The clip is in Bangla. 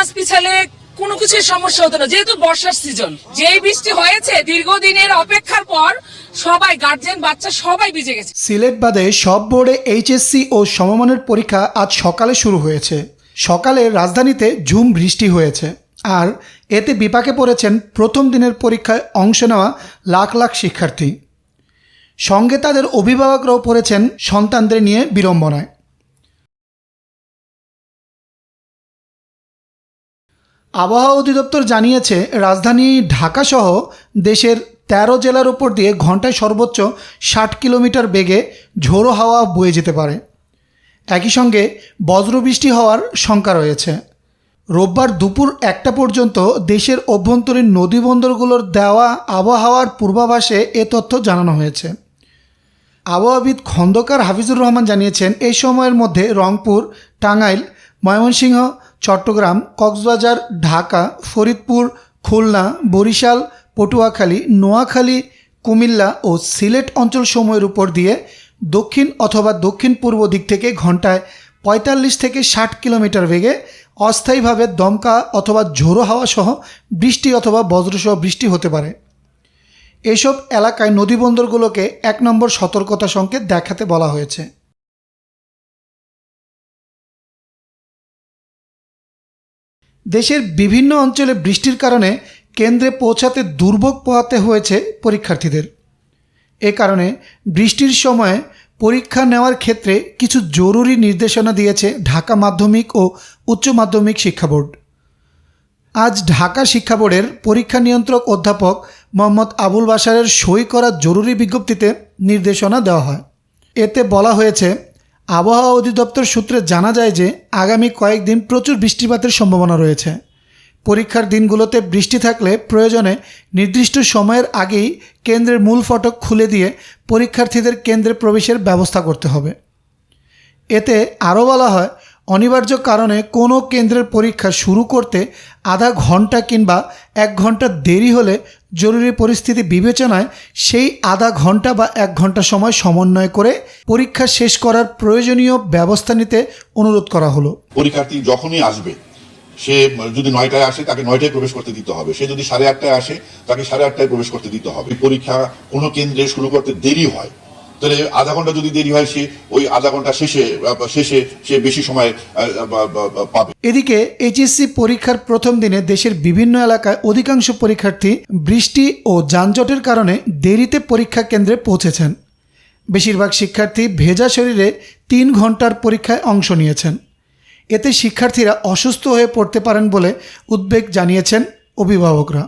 মাস পিছালে কোনো কিছুর সমস্যা হতো না, যেহেতু বর্ষার সিজন যেই বৃষ্টি হয়েছে, দীর্ঘদিনের অপেক্ষার পর সবাই গার্জেন বাচ্চা সবাই ভিজে গেছে। সিলেট বাদে সব বোর্ডে এইচএসসি ও সমমানের পরীক্ষা আজ সকালে শুরু হয়েছে। সকালে রাজধানীতে ঝুম বৃষ্টি হয়েছে। আর এতে বিপাকে পড়েছেন প্রথম দিনের পরীক্ষায় অংশ নেওয়া লাখ লাখ শিক্ষার্থী। সঙ্গে তাদের অভিভাবকরাও পড়েছেন সন্তানদের নিয়ে বিড়ম্বনায়। আবহাওয়া অধিদপ্তর জানিয়েছে, রাজধানী ঢাকাসহ দেশের তেরো জেলার উপর দিয়ে ঘন্টায় সর্বোচ্চ ষাট কিলোমিটার বেগে ঝোড়ো হাওয়া বয়ে যেতে পারে। একই সঙ্গে বজ্রবৃষ্টি হওয়ার শঙ্কা রয়েছে। রোববার দুপুর একটা পর্যন্ত দেশের অভ্যন্তরীণ নদীবন্দরগুলোর দেওয়া আবহাওয়ার পূর্বাভাসে এ তথ্য জানানো হয়েছে। আবহাওয়াবিদ খন্দকার হাফিজুর রহমান জানিয়েছেন এই সময়ের মধ্যে রংপুর, টাঙ্গাইল, ময়মনসিংহ চট্টগ্রাম, কক্সবাজার, ঢাকা, ফরিদপুর, খুলনা, বরিশাল, পটুয়াখালী, নোয়াখালী, কুমিল্লা ও সিলেট অঞ্চল সময়ের উপর দিয়ে দক্ষিণ অথবা দক্ষিণ পূর্ব দিক থেকে ঘন্টায় পঁয়তাল্লিশ থেকে ষাট কিলোমিটার বেগে অস্থায়ীভাবে দমকা অথবা ঝোড়ো হাওয়া সহ বৃষ্টি অথবা বজ্রসহ বৃষ্টি হতে পারে। এসব এলাকায় নদীবন্দরগুলোকে এক নম্বর সতর্কতা সংকেত দেখাতে বলা হয়েছে। দেশের বিভিন্ন অঞ্চলে বৃষ্টির কারণে কেন্দ্রে পৌঁছাতে দুর্ভোগ পোহাতে হয়েছে পরীক্ষার্থীদের। এ কারণে বৃষ্টির সময়ে পরীক্ষা নেওয়ার ক্ষেত্রে কিছু জরুরি নির্দেশনা দিয়েছে ঢাকা মাধ্যমিক ও উচ্চ মাধ্যমিক শিক্ষা বোর্ড। আজ ঢাকা শিক্ষা বোর্ডের পরীক্ষা নিয়ন্ত্রক অধ্যাপক মোহাম্মদ আবুল বাসারের সই করা জরুরি বিজ্ঞপ্তিতে নির্দেশনা দেওয়া হয়। এতে বলা হয়েছে আবহাওয়া অধিদপ্তর সূত্রে জানা যায় যে আগামী কয়েকদিন প্রচুর বৃষ্টিপাতের সম্ভাবনা রয়েছে। পরীক্ষার দিনগুলোতে বৃষ্টি থাকলে প্রয়োজনে নির্দিষ্ট সময়ের আগেই কেন্দ্রের মূল ফটক খুলে দিয়ে পরীক্ষার্থীদের কেন্দ্রে প্রবেশের ব্যবস্থা করতে হবে। এতে আরও বলা হয়, অনিবার্য কারণে কোনো কেন্দ্রের পরীক্ষা শুরু করতে আধা ঘণ্টা কিংবা এক ঘণ্টা দেরি হলে জরুরি পরিস্থিতি বিবেচনায় সেই আধা ঘণ্টা বা এক ঘণ্টা সময় সমন্বয় করে পরীক্ষা শেষ করার প্রয়োজনীয় ব্যবস্থা নিতে অনুরোধ করা হলো। পরীক্ষার্থী যখনই আসবে, সে যদি নয়টায় আসে, তাকে নয়টায় প্রবেশ করতে দিতে হবে। সে যদি সাড়ে আটটায় আসে, তাকে সাড়ে আটটায় প্রবেশ করতে দিতে হবে। পরীক্ষা কোনো কেন্দ্রে শুরু করতে দেরি হয়। তাহলে আধা ঘণ্টা যদি দেরি হয়, সে ওই আধা ঘণ্টা শেষে শেষে সে বেশি সময় পাবে। এদিকে এইচএসসি পরীক্ষার প্রথম দিনে দেশের বিভিন্ন এলাকায় অধিকাংশ পরীক্ষার্থী বৃষ্টি ও যানজটের কারণে দেরিতে পরীক্ষা কেন্দ্রে পৌঁছেছেন। বেশিরভাগ শিক্ষার্থী ভেজা শরীরে তিন ঘণ্টার পরীক্ষায় অংশ নিয়েছেন। এতে শিক্ষার্থীরা অসুস্থ হয়ে পড়তে পারেন বলে উদ্বেগ জানিয়েছেন অভিভাবকরা।